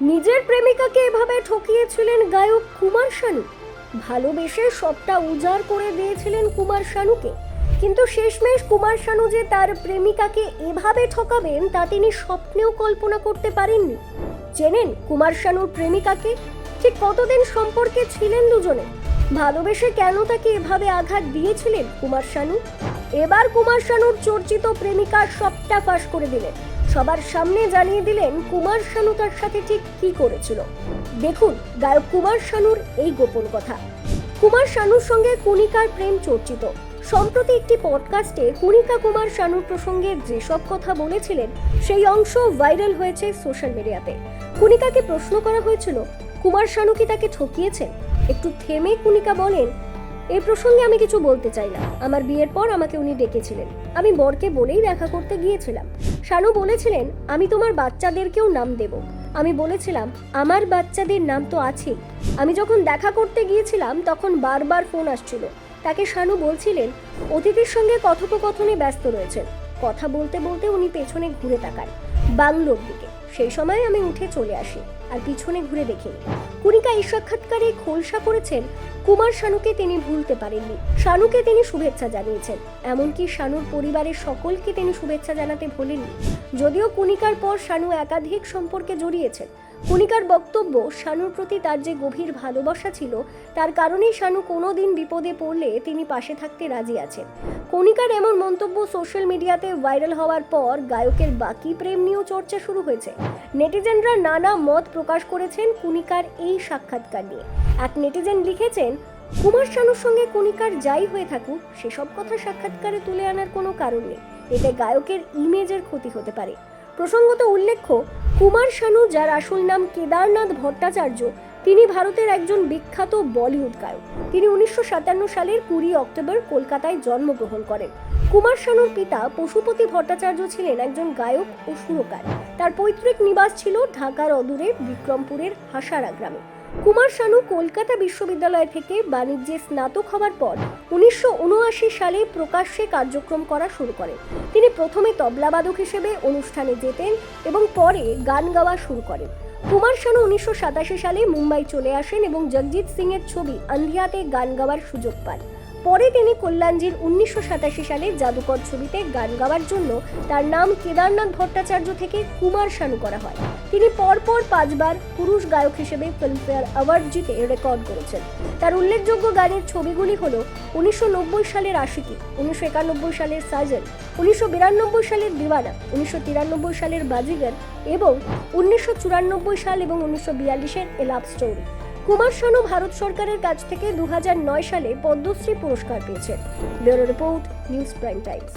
নিজের প্রেমিকাকে এভাবে ঠকিয়েছিলেন গায়ক কুমার শানু। ভালোবেসে সবটা উজাড় করে দিয়েছিলেন কুমার শানুকে। কিন্তু শেষমেশ কুমার শানু যে তার প্রেমিকাকে এভাবে ঠকাবেন, তা তিনি স্বপ্নেও কল্পনা করতে পারেননি। জেনেন কুমার শানুর প্রেমিকাকে? ঠিক কতদিন সম্পর্কে ছিলেন দুজনে? ভালোবেসে কেন তাকে এভাবে আঘাত দিয়েছিলেন কুমার শানু? এবার কুমার শানুর চর্চিত প্রেমিকা সবটা ফাঁস করে দিলেন। সবার সামনে জানিয়ে দিলেন কুমার শানু তার সাথে ঠিক কি করেছিল। দেখুন, গায়ক কুমার শানুর এই গোপন কথা। কুমার শানুর সঙ্গে কুনিকার প্রেম চর্চিত। সম্প্রতি একটি পডকাস্টে কুনিকা কুমার শানুর প্রসঙ্গে যেসব কথা বলেছিলেন, সেই অংশ ভাইরাল হয়েছে সোশ্যাল মিডিয়াতে। কুনিকাকে প্রশ্ন করা হয়েছিল, কুমার শানু কি তাকে ঠকিয়েছেন? একটু থেমে কুনিকা বলেন এই প্রসঙ্গে আমি কিছু বলতে চাই না আমার বিয়ের পর আমাকে উনি ডেকেছিলেন। আমি বরকে বলেই দেখা করতে গিয়েছিলাম। শানু বলেছিলেন, আমি তোমার বাচ্চাদেরকেও নাম দেব। আমি বলেছিলাম, আমার বাচ্চাদের নাম তো আছেই। আমি যখন দেখা করতে গিয়েছিলাম, তখন বারবার ফোন আসছিল। তাকে শানু বলছিলেন, অতিথির সঙ্গে কথোপকথনে ব্যস্ত রয়েছেন। কথা বলতে বলতে উনি পেছনে ঘুরে তাকান, বাংলোর দিকে। সেই সময় আমি উঠে চলে আসি, আর পিছনে ঘুরে দেখিনি কুনিকা এই সাক্ষাৎকারে খোলসা করেছেন কুমার শানুকে তিনি ভুলতে পারেননি। শানুকে তিনি শুভেচ্ছা জানিয়েছেন। এমনকি শানুর পরিবারের সকলকে তিনি শুভেচ্ছা জানাতে ভোলেননি। যদিও কুনিকার পর শানু একাধিক সম্পর্কে জড়িয়েছেন। কুনিকার বক্তব্য, শানুর প্রতি তার যে গভীর ভালোবাসা ছিল, তার কারণেই শানু কোনো দিন বিপদে পড়লে তিনি পাশে থাকতে রাজি আছেন। কণিকার এমন মন্তব্য সোশ্যাল মিডিয়াতে ভাইরাল হওয়ার পর গায়কের বাকি প্রেম নিয়েও চর্চা শুরু হয়েছে। নেটিজেনরা নানা মত প্রকাশ করেছেন কুনিকার এই সাক্ষাৎকার নিয়ে। এক নেটিজেন লিখেছেন কুমার শানুর সঙ্গে কণিকার যাই হয়ে থাকুক, সেসব কথা সাক্ষাৎকারে তুলে আনার কোনো কারণ নেই। এতে গায়কের ইমেজের ক্ষতি হতে পারে। প্রসঙ্গত উল্লেখ্য, কুমার শানু, যার আসল নাম কেদারনাথ ভট্টাচার্য, তিনি ভারতের একজন বিখ্যাত বলিউড গায়ক। তিনি উনিশশো সাতান্ন সালের কুড়ি অক্টোবর কলকাতায় জন্মগ্রহণ করেন। কুমার শানুর পিতা পশুপতি ভট্টাচার্য ছিলেন একজন গায়ক ও সুরকার। তার পৈতৃক নিবাস ছিল ঢাকার অদূরে বিক্রমপুরের হাসারা গ্রামে। কুমার শানু কলকাতা বিশ্ববিদ্যালয় থেকে বাণিজ্যে স্নাতক হওয়ার পর উনিশশো উনআশি সালে প্রকাশ্যে কার্যক্রম করা শুরু করেন। তিনি প্রথমে তবলাবাদক হিসেবে অনুষ্ঠানে যেতেন এবং পরে গান গাওয়া শুরু করেন। কুমার শানু উনিশশো সাতাশি সালে মুম্বাই চলে আসেন এবং জগজিৎ সিংয়ের ছবি আন্ধিয়াতে গান গাওয়ার সুযোগ পান। পরে তিনি কল্যাণজির উনিশশো সাতাশি সালে জাদুকর ছবিতে গান গাওয়ার জন্য তার নাম কেদারনাথ ভট্টাচার্য থেকে কুমার শানু করা হয়। তিনি পরপর পাঁচবার পুরুষ গায়ক হিসেবে ফিল্মফেয়ার অ্যাওয়ার্ড জিতে রেকর্ড করেছেন। তার উল্লেখযোগ্য গানের ছবিগুলি হল উনিশশো নব্বই সালের আশিকি, উনিশশো একানব্বই সালের সাজন উনিশশো বিরানব্বই সালের দিওয়ানা, উনিশশো সালের বাজিগর এবং উনিশশো চুরানব্বই সাল এবং উনিশশো বিয়াল্লিশের a love story Kumar Sanu Bharat সরকারের কাছ থেকে দু হাজার নয় সালে পদ্মশ্রী পুরস্কার পেয়েছেন। Bureau report, news prime times.